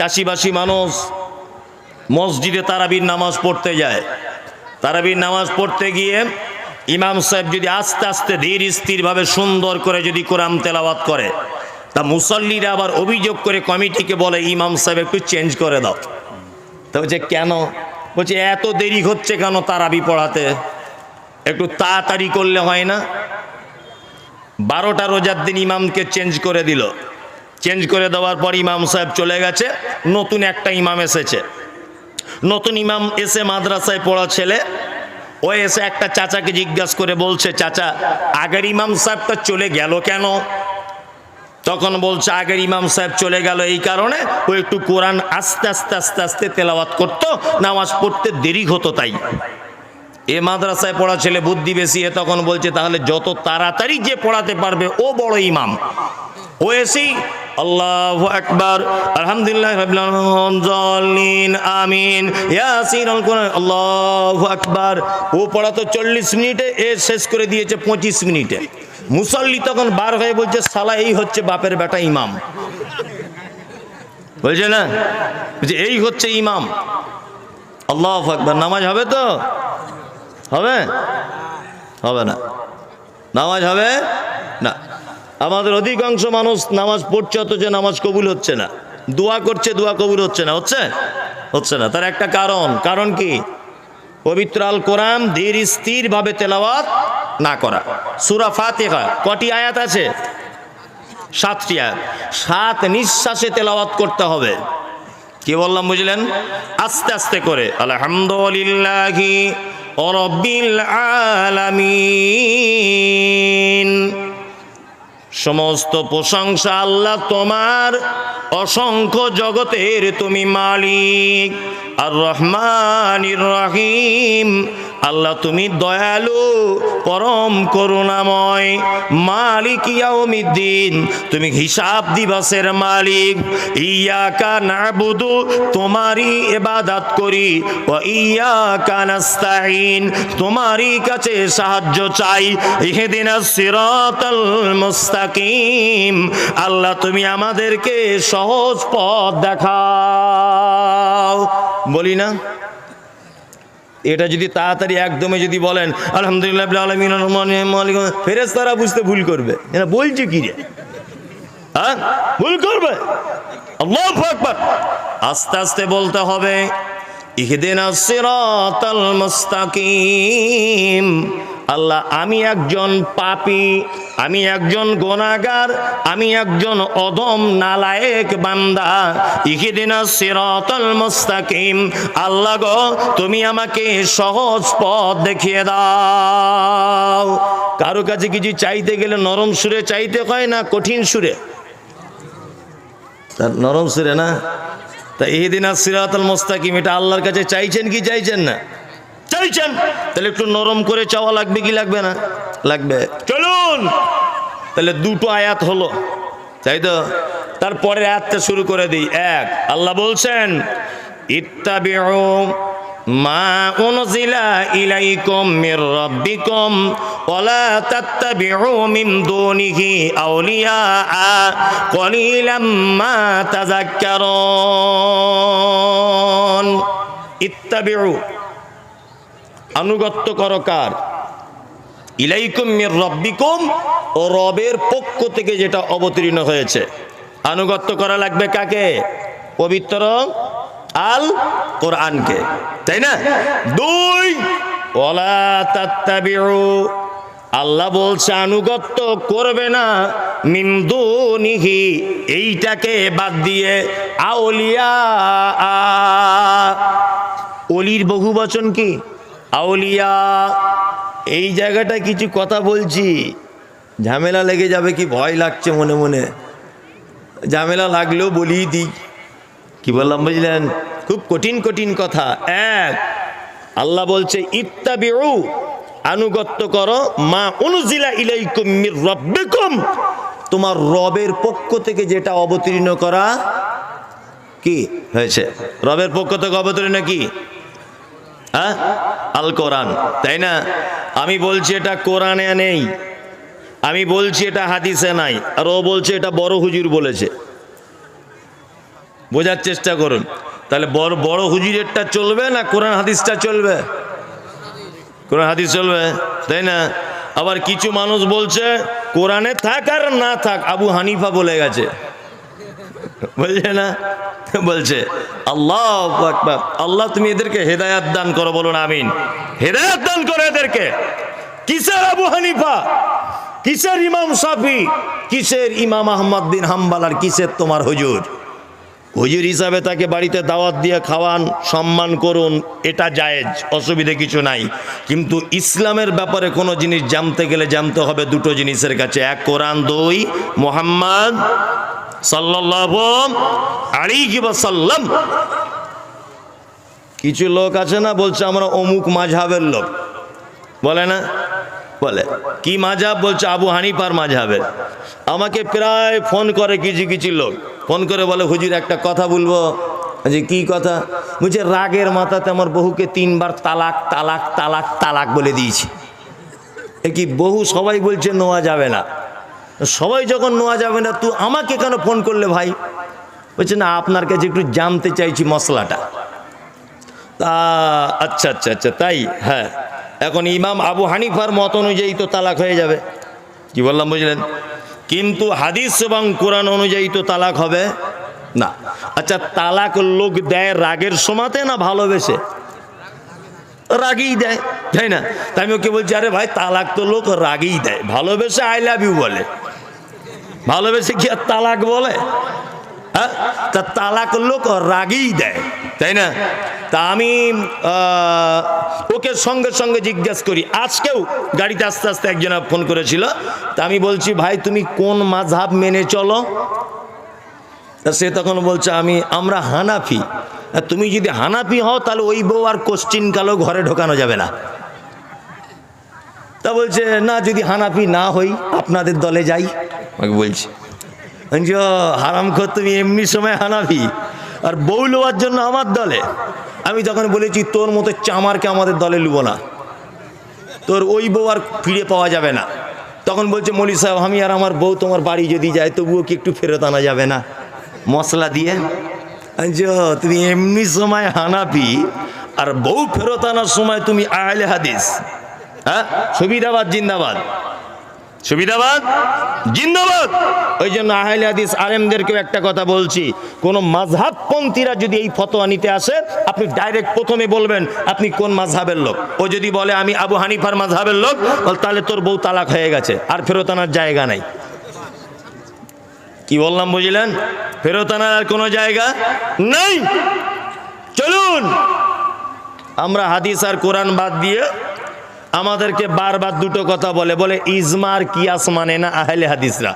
চাষিবাসী মানুষ মসজিদে তারাবির নামাজ পড়তে যায়। তারাবির নামাজ পড়তে গিয়ে ইমাম সাহেব যদি আস্তে আস্তে ধীর স্থিরভাবে সুন্দর করে যদি কোরআন তেলাওয়াত করে, তা মুসল্লিরা আবার অভিযোগ করে কমিটিকে বলে, ইমাম সাহেব, একটু চেঞ্জ করে দাও। তা বলছে, কেন? বলছে, এত দেরি হচ্ছে কেন তারাবি পড়াতে? একটু তাড়াতাড়ি করলে হয় না? বারোটা রোজার দিন ইমামকে চেঞ্জ করে দিল। চেঞ্জ করে দেওয়ার পর ইমাম সাহেব চলে গেছে। নতুন একটা ইমাম এসেছে। নতুন ইমাম এসে মাদ্রাসায় পড়া ছেলে। ও এসে একটা চাচাকে জিজ্ঞাসা করে বলছে, চাচা, আগের ইমাম সাহেবটা চলে গেল কেন? তখন বলছে, আগের ইমাম সাহেব চলে গেল এই কারণে ও একটু কোরআন আস্তে আস্তে আস্তে আস্তে তেলাওয়াত করতো, নামাজ পড়তে দেরি হতো তাই। এ মাদ্রাসায় পড়া ছেলে বুদ্ধি বেশি, এ তখন বলছে, তাহলে যত তাড়াতাড়ি যে পড়াতে পারবে, ও বড় ইমাম। ও এসেই আল্লাহ আকবার। আলহামদুলিল্লাহ আলামিন আমিন। ইয়াসিন আল কোরআন, আল্লাহু আকবার। ও পড়া তো চল্লিশ মিনিটে, এ শেষ করে দিয়েছে পঁচিশ মিনিটে। মুসল্লি তখন বার হয়ে বলছে, সালা, এই হচ্ছে বাপের বেটা ইমাম। বলছে না? বলছে, এই হচ্ছে ইমাম। আল্লাহ আকবার। নামাজ হবে তো? হবে? হবে না। নামাজ হবে? না। আমাদের অধিকাংশ মানুষ নামাজ পড়ছে, অথচ নামাজ কবুল হচ্ছে না। দোয়া করছে, দোয়া কবুল হচ্ছে না। হচ্ছে? হচ্ছে না। তার একটা কারণ। কারণ কি? পবিত্র আল কোরআন ধীর স্থিরভাবে তেলাওয়াত না করা। সুরা ফাতেহা কটি আয়াত আছে? সাতটি আয়াত। সাত নিঃশ্বাসে তেলাওয়াত করতে হবে। কি বললাম, বুঝলেন? আস্তে আস্তে করে। আলহামদুলিল্লাহি আলামিন। সমস্ত প্রশংসা আল্লাহ তোমার। অসংখ্য জগতের তুমি মালিক। আর রহমান রহিম। আল্লাহ তুমি দয়ালু, পরম করুণাময় মালিক ইয়াউমিদ্দিন। তুমি হিসাব দিবসের মালিক। ইয়াকা নাবুদু, তোমারই ইবাদত করি। ও ইয়াকা নাস্তাইন তোমারই কাছে সাহায্য চাই। ইহদিনাস সিরাতাল মুস্তাকিম। আল্লাহ তুমি আমাদেরকে সহজ পথ দেখাও। বলি না? এটা যদি তাড়াতাড়ি একদমে যদি বলেন, আলহামদুলিল্লাহ ফেরেস তারা বুঝতে ভুল করবে। এরা বলছে কি রে? হ্যাঁ? ভুল করবে। আস্তে আস্তে বলতে হবে ইহদিনা সিরাতাল মুস্তাকিম। আল্লাহ, আমি একজন পাপী, আমি একজন গোনাগার, আমি একজন অদম নালায়েক বান্দা। ইহিদিনা সিরাতাল মুস্তাকিম। আল্লাহ গো, তুমি আমাকে সহজ পথ দেখিয়ে দাও। কারও কাছে কিছু চাইতে গেলে নরম সুরে চাইতে হয় না, কঠিন সুরে? তার নরম সুরে না? তা ইহিদিনা সিরাতাল মুস্তাকিম, এটা আল্লাহর কাছে চাইছেন কি চাইছেন না? চাইছেন তাহলে একটু নরম করে চাওয়া লাগবে কি লাগবে না? লাগবে। চলুন। তাহলে দুটো আয়াত হলো। তাই তো? তারপরে আয়াতটা শুরু করে দিই। এক আল্লাহ বলছেন ইত্তাবিউ মা উনজিলা ইলাইকুম মির রাব্বিকুম ওয়ালা তাত্তাবিউ মিন দুনিহি আউলিয়া কলিলাম মা তাযাক্কারুন। ইত্তাবিউ আনুগত্য করো কার? ইলাইকুম মির রব্বিকুম, ও রবের পক্ষ থেকে যেটা অবতীর্ণ হয়েছে। আনুগত্য করা লাগবে কাকে? পবিত্র আল কোরআনকে। তাই না? দুই ওলা তাত্তাবিউ, আল্লাহ বলছে আনুগত্য করবে না মিন্দুনিহি এইটাকে বাদ দিয়ে আউলিয়া অলির বহু বচন কি? আউলিয়া, এই জায়গাটা কিছু কথা বলছি। ঝামেলা লেগে যাবে কি ভয় লাগছে মনে মনে। ঝামেলা লাগলেও বলিয়ে দিই। কি বললাম বুঝলেন? খুব কঠিন কঠিন কথা। এক, আল্লাহ বলছে, ইত্তাবিউ, আনুগত্য করো, মা অনুজিলা ইলাইকুম রব্বিকুম। তোমার রবের পক্ষ থেকে যেটা অবতীর্ণ করা কি? হয়েছে। রবের পক্ষ থেকে অবতীর্ণ কি? হ্যাঁ? আল কোরআন তাই না? আমি বলছি এটা কোরআনে নেই। আমি বলছি এটা হাদিসে নাই। আর ও বলছে এটা বড় হুজুর বলেছে। বোঝার চেষ্টা করুন। তাহলে বড় বড় হুজুরেরটা চলবে না কোরআন হাদিসটা চলবে? কোরআন হাদিস চলবে, তাই না? আবার কিছু মানুষ বলছে, কোরআনে থাক আর না থাক, আবু হানিফা বলে গেছে। বলছে না? বলছে, আল্লাহ আল্লাহ, তুমি এদেরকে হেদায়াত দান করো বলুন আমিন। হেদায়াত দান করো এদেরকে। কিসের আবু হানিফা? কিসের ইমাম সাফি কিসের ইমাম আহমদ বিন হাম্বাল আর কিসের তোমার হুজুর? হুজুর হিসাবে তাকে বাড়িতে দাওয়াত দিয়ে খাওয়ান, সম্মান করুন, এটা জায়েজ, অসুবিধে কিছু নাই। কিন্তু ইসলামের ব্যাপারে কোনো জিনিস জানতে গেলে জানতে হবে দুটো জিনিসের কাছে। এক কোরআন, দুই মোহাম্মদ সাল্লাল্লাহু কিছু লোক আছে না, বলছে আমরা অমুক মাঝহাবের লোক। বলে না? বলে, কি মাঝাব বলছে আবু হানিফার মাঝহাবের। আমাকে প্রায় ফোন করে কিছু কিছু লোক। ফোন করে বলে, হুজুর, একটা কথা বলব? যে, কি কথা? বলছে, রাগের মাথাতে আমার বহুকে তিনবার তালাক তালাক তালাক তালাক বলে দিয়েছি। এ কি বহু সবাই বলছে নোয়া যাবে না। সবাই যখন নোয়া যাবে না তুই আমাকে কেন ফোন করলে ভাই? বলছে, না, আপনার কাছে একটু জানতে চাইছি মশলাটা। তা আচ্ছা আচ্ছা আচ্ছা তাই? হ্যাঁ। এখন ইমাম আবু হানিফার মত অনুযায়ী তো তালাক হয়ে যাবে। কি বললাম, বুঝলেন? কিন্তু হাদিস এবং কোরআন অনুযায়ী তো তালাক হবে? না। আচ্ছা তালাক লোক দেয় রাগের সমাতে না ভালোবেসে? রাগেই দেয়, তাই না? তাই আমি ওকে বলছি, আরে ভাই, তালাক তো লোক রাগেই দেয়। ভালোবেসে আই লাভ ইউ বলে। ভালোবেসে কি আর তালাক বলে? হ্যাঁ? তা তালাক লোক রাগেই দেয়, তাই না? তা আমি ওকে সঙ্গে সঙ্গে জিজ্ঞেস করি, আজকেও গাড়িতে আস্তে আস্তে একজন ফোন করেছিল, তা আমি বলছি, ভাই, তুমি কোন মাঝহাব মেনে চলো? তা সে তখন বলছে, আমি, আমরা হানাফি। তুমি যদি হানাফি হও, তাহলে ওই বউ আর কোশ্চিন কালো ঘরে ঢোকানো যাবে না। তা বলছে, না, যদি হানাফি না হই, আপনাদের দলে যাই। আমাকে বলছি হারাম খোর তুমি এমনি সময় হানাফি। আর বউ লোয়ার জন্য আমার দলে। আমি তখন বলেছি, তোর মতো চামারকে আমাদের দলে লুব না। তোর ওই বউ আর ফিরে পাওয়া যাবে না। তখন বলছে, মলি সাহেব, আমি আর আমার বউ তোমার বাড়ি যদি যায় তবুও কি একটু ফেরত আনা যাবে না? মশলা দিয়ে তুমি এমনি সময় হানাফি, আর বউ ফেরত আনার সময় তুমি আহলে হাদিস। হ্যাঁ? সুবিধাবাদ, জিন্দাবাদ। সুবিধাবাদ, জিন্দাবাদ। ওই জন্য আহলে হাদিস আলেমদেরকেও একটা কথা বলছি, কোন মাঝহাবপন্থীরা যদি এই ফতোয়া নিতে আসে, আপনি ডাইরেক্ট প্রথমে বলবেন, আপনি কোন মাঝহাবের লোক? ও যদি বলে, আমি আবু হানিফার মাঝহাবের লোক তাহলে তোর বউ তালাক হয়ে গেছে, আর ফেরত আনার জায়গা নাই। কি বললাম বুঝলেন? ফেরত আনার আর কোনো জায়গা নাই। চলুন, আমরা হাদিস আর কোরআন বাদ দিয়ে আমাদেরকে বারবার দুটো কথা বলে বলে ইজমার কিয়াস মানে না আহলে হাদিসরা?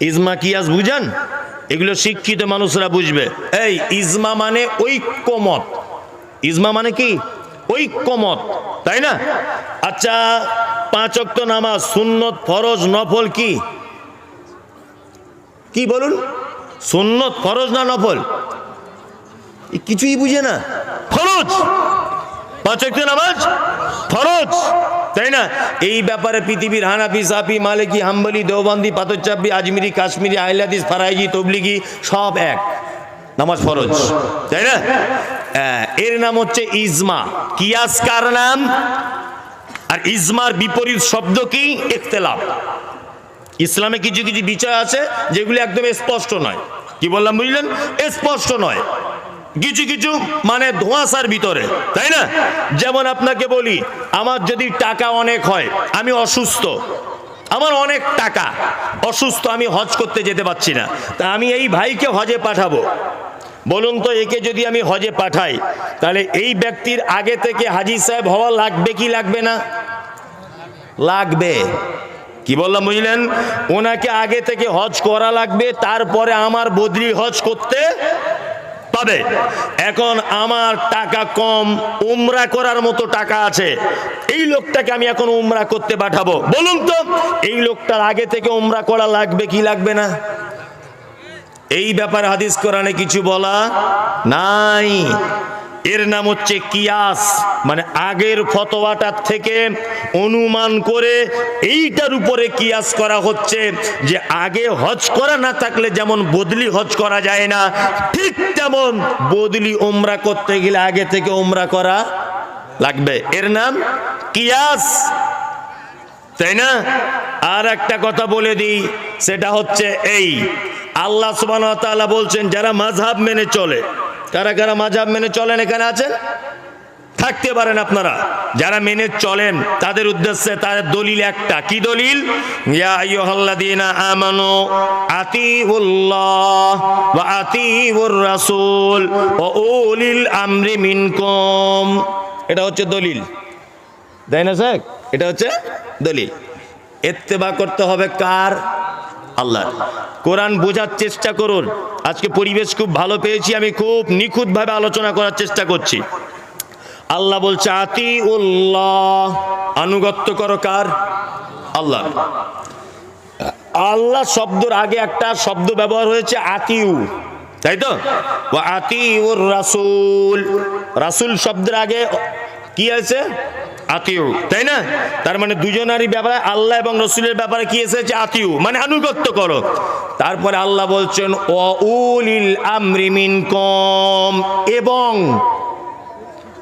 ইজমা, কিয়াস বুঝেন? এগুলো শিক্ষিত মানুষরা বুঝবে। এই, ইজমা মানে ঐক্যমত। ইজমা মানে কি? ঐক্যমত, তাই না? আচ্ছা পাঁচ অক্ত নামাজ, সুন্নত, ফরজ, নফল কি? কি বলুন? সুন্নত, ফরজ না নফল? কিছুই বুঝে না। ফরজ। পাঁচ ওয়াক্ত নামাজ? ফরজ। তাই না? এই ব্যাপারে পৃথিবীর হানাফি সাফি মালিকি হাম্বলি দেওবন্দি পাথরচাপি আজমিরি কাশ্মীরি আহলাদিস ফারাইজি তবলিগি সব এক। নামাজ ফরজ। তাই না? হ্যাঁ, এর নাম হচ্ছে ইজমা। কিয়াস কার নাম? আর ইজমার বিপরীত শব্দ কি? ইখতিলাফ। ইসলামে কিছু কিছু বিষয় আছে যেগুলি একদম স্পষ্ট নয়। কি বললাম বুঝলেন? স্পষ্ট নয়। কিছু কিছু মানে ধোঁয়াশার ভিতরে, তাই না? যেমন আপনাকে বলি, আমার যদি টাকা অনেক হয়, আমি অসুস্থ। আমার অনেক টাকা, অসুস্থ, আমি হজ করতে যেতে পারছি না। তা আমি এই ভাইকে হজে পাঠাবো। বলুন তো, একে যদি আমি হজে পাঠাই, তাহলে এই ব্যক্তির আগে থেকে হাজি সাহেব হওয়া লাগবে কি লাগবে না? লাগবে। কি বললাম, বুঝলেন? ওনাকে আগে থেকে হজ করা লাগবে, তারপরে আমার বদলি হজ করতে পাবে এখন আমার টাকা কম, উমরা করার মতো টাকা আছে। এই লোকটাকে আমি এখন উমরা করতে পাঠাবো। বলুন তো, এই লোকটার আগে থেকে উমরা করা লাগবে, কি লাগবে না? এই ব্যাপারে হাদিস কোরআনে কিছু বলা নাই। এর নাম হচ্ছে কিয়াস। মানে আগের ফতোয়াটার থেকে অনুমান করে এইটার উপরে কিয়াস করা হচ্ছে যে আগে হজ করা না থাকলে যেমন বদলি হজ করা যায় না, ঠিক তেমন বদলি ওমরা করতে গেলে আগে থেকে ওমরা করা লাগবে। এর নাম কিয়াস। তাই না? আর একটা কথা বলে দিই, সেটা হচ্ছে এই। আল্লাহ তাআলা বলছেন, যারা মাযহাব মেনে চলে কারা কারা মাযহাব মেনে চলেন এখানে আছেন? থাকতে পারেন আপনারা। যারা মেনে চলেন, তাদের উদ্দেশ্যে তাদের দলিল একটা। কি দলিল? আতিউর রাসূল মিনকুম। এটা হচ্ছে দলিল। তাই না স্যার এটা হচ্ছে দলিল। এত্তেবা করতে হবে কার? আল্লাহ কোরআন বোঝার চেষ্টা করুন। আজকে পরিবেশ খুব ভালো পেয়েছি, আমি খুব নিখুঁতভাবে আলোচনা করার চেষ্টা করছি। আল্লাহ বলছে আতি উল্লাহ আনুগত্য করো কার? আল্লাহ। আল্লাহ শব্দের আগে একটা শব্দ ব্যবহার হয়েছে, আতিউ। তাই তো? আতিউর রাসূল। রাসূল শব্দের আগে কি আছে আতিউ, তাই না? তার মানে দুজনারই ব্যাপারে, আল্লাহ এবং রসুলের ব্যাপারে কি এসেছে? আতিউ মানে আনুগত্য করো। তারপরে আল্লাহ বলছেন ও উলিল আমরি মিনকুম এবং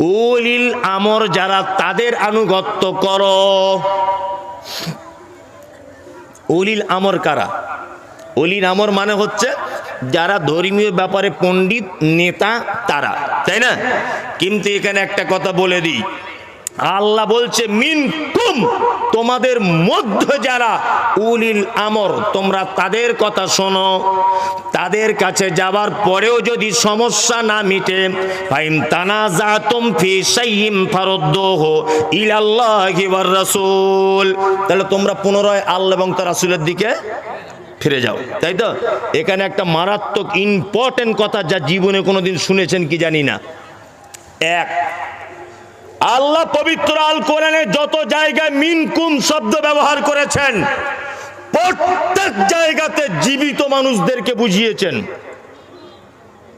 উলিল আমর যারা তাদের আনুগত্য করো। অলিল আমর কারা? অলিল আমর মানে হচ্ছে যারা ধর্মীয় ব্যাপারে পণ্ডিত নেতা তারা, তাই না? কিন্তু এখানে একটা কথা বলে দিই। আল্লাহ বলছে মিন কুম তোমাদের মধ্যে যারা উলিল আমর, তোমরা তাদের কথা শোনো। তাদের কাছে যাবার পরেও যদি সমস্যা না মিটে ফাইম তানাজাতুম ফি শাইইম ফারুদ্দুহু ইলাল্লাহি ওয়ার রাসূল। তাহলে তোমরা পুনরায় আল্লাহ এবং তার রাসূলের দিকে ফিরে যাও, তাই তো? এখানে একটা মারাত্মক ইম্পর্টেন্ট কথা যা জীবনে কোনোদিন শুনেছেন কি জানি না। এক আল্লাহ পবিত্র আল কোরআনে যত জায়গায় মিনকুম শব্দ ব্যবহার করেছেন, প্রত্যেক জায়গাতে জীবিত মানুষদেরকে বুঝিয়েছেন।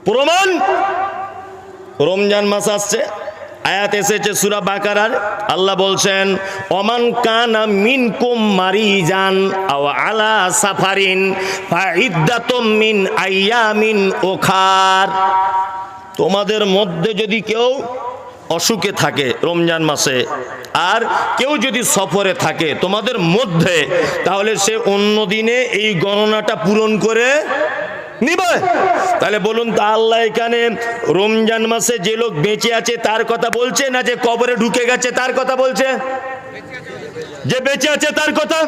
প্রমাণ, রমজান মাস আসছে, আয়াত এসেছে সুরা বাকারার, আল্লাহ বলছেন অমান কানা মিনকুম মারিজান আও আলা সাফারিন মিন আইয়ামিন ওখার। তোমাদের মধ্যে যদি কেউ অসুখে থাকে রমজান মাসে। আর কেউ যদি সফরে থাকে তোমাদের মধ্যে, তাহলে সে অন্য দিনে এই গণনাটা পূরণ করে নিবে। তাহলে বলুন তা আল্লাহ এখানে রমজান মাসে যে লোক বেঁচে আছে তার কথা বলছে না যে কবরে ঢুকে গেছে তার কথা বলছে? যে বেঁচে আছে তার কথা?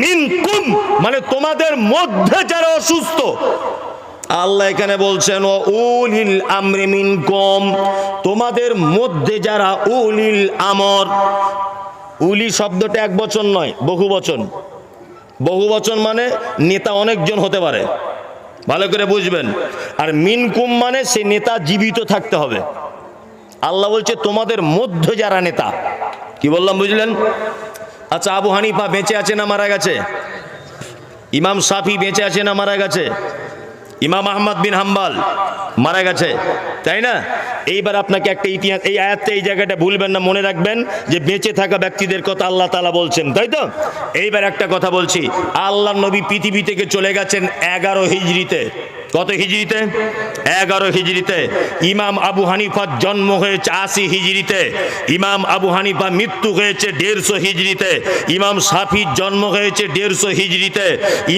মিন কুম মানে তোমাদের মধ্যে যারা অসুস্থ আল্লাহ এখানে বলছেন, ও উলিল আমরি মিনকুম তোমাদের মধ্যে যারা উলিল আমর, উলি শব্দটা এক বচন নয়, বহু বচন। বহু বচন মানে নেতা অনেকজন হতে পারে। ভালো করে বুঝবেন। আর মিনকুম মানে সে নেতা জীবিত থাকতে হবে। আল্লাহ বলছে, তোমাদের মধ্যে যারা নেতা কি বললাম বুঝলেন? আচ্ছা আবু হানিফা বেঁচে আছে না মারা গেছে? ইমাম সাফি বেঁচে আছে না মারা গেছে? ইমাম আহমদ বিন হাম্বাল মারা গেছে, তাই না? এইবার আপনাকে একটা ইতিহাস, এই আয়াতটা, এই জায়গাটা ভুলবেন না, মনে রাখবেন যে বেঁচে থাকা ব্যক্তিদের কথা আল্লাহ তালা বলছেন, তাই তো? এইবার একটা কথা বলছি, আল্লাহ নবী পৃথিবী থেকে চলে গেছেন এগারো হিজড়িতে। কত হিজড়িতে? এগারো হিজড়িতে। ইমাম আবু হানিফার জন্ম হয়েছে আশি হিজড়িতে। ইমাম আবু হানিফা মৃত্যু হয়েছে দেড়শো হিজড়িতে। ইমাম সাফির জন্ম হয়েছে দেড়শো হিজড়িতে।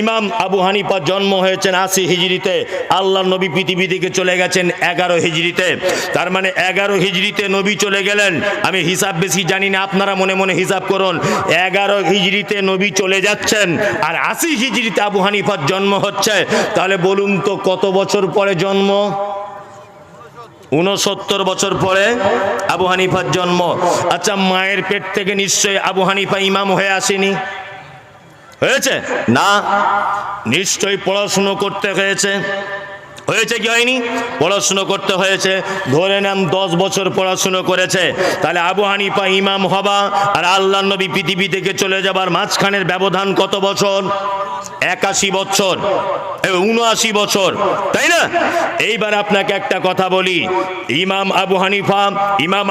ইমাম আবু হানিফার জন্ম হয়েছেন আশি হিজড়িতে। আল্লাহ নবী পৃথিবী থেকে চলে গেছেন এগারো হিজড়িতে। তার মানে এগারো হিজড়িতে নবী চলে গেলেন। আমি হিসাব বেশি জানি না, আপনারা মনে মনে হিসাব করুন। এগারো হিজড়িতে নবী চলে যাচ্ছেন আর আশি হিজড়িতে আবু হানিফার জন্ম হচ্ছে। তাহলে বলুন তো কত বছর পরে জন্ম? উনসত্তর বছর পরে আবু হানিফার জন্ম। আচ্ছা মায়ের পেট থেকে নিশ্চয়ই আবু হানিফা ইমাম হয়ে আসেনি? হয়েছে? না। নিশ্চয়ই পড়াশুনো করতে হয়েছে। হয়েছে কি হয়নি? পড়াশুনো করতে হয়েছে। ধরে নেন দশ বছর পড়াশুনো করেছে। তাহলে আবু হানিফা ইমাম হবা আর আল্লাহ নবী পৃথিবী থেকে চলে যাবার মাঝখানের ব্যবধান কত বছর? একাশি বছর। উনআশি বছর। তাই না? এইবার আপনাকে একটা কথা বলি। ইমাম আবু হানিফা, ইমাম